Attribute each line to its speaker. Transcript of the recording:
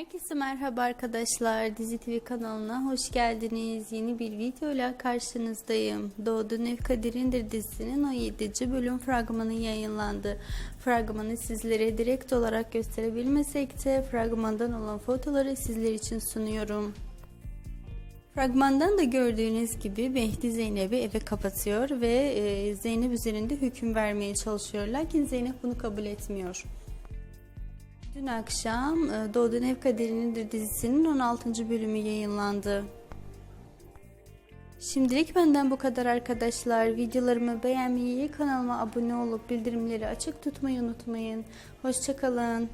Speaker 1: Herkese merhaba arkadaşlar. Dizi TV kanalına hoş geldiniz. Yeni bir videoyla karşınızdayım. Doğduğun Ev Kaderindir dizisinin 17. bölüm fragmanı yayınlandı. Fragmanı sizlere direkt olarak gösterebilmesek de fragmandan olan fotoları sizler için sunuyorum. Fragmandan da gördüğünüz gibi Mehdi Zeynep'i eve kapatıyor ve e, Zeynep üzerinde hüküm vermeye çalışıyor. Lakin Zeynep bunu kabul etmiyor. Dün akşam e, Doğduğun Ev Kaderindir dizisinin 16. bölümü yayınlandı. Şimdilik benden bu kadar arkadaşlar. Videolarımı beğenmeyi, kanalıma abone olup bildirimleri açık tutmayı unutmayın. Hoşçakalın.